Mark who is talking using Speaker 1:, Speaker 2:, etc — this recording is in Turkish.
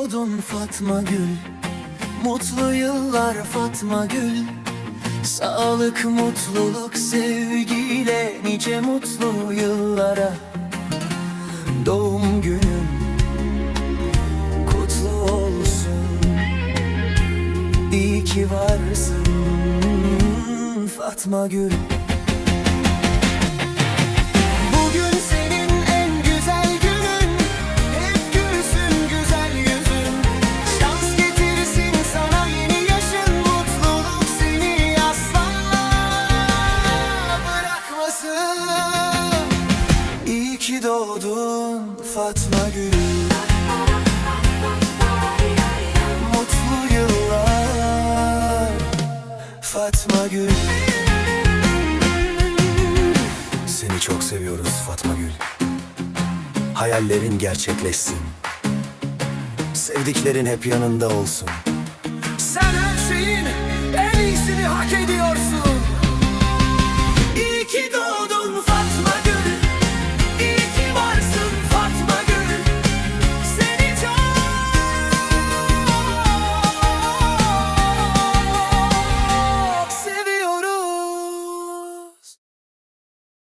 Speaker 1: Fatma Gül. Mutlu yıllar Fatma Gül. Sağlık, mutluluk, sevgiyle nice mutlu yıllara. Doğum günün kutlu olsun. İyi ki varsın Fatma Gül ki doğdun Fatma Gül. Mutlu yıllar Fatma Gül. Seni çok seviyoruz Fatma Gül. Hayallerin gerçekleşsin. Sevdiklerin hep yanında olsun. Sen her şeyin en iyisini hak ediyorsun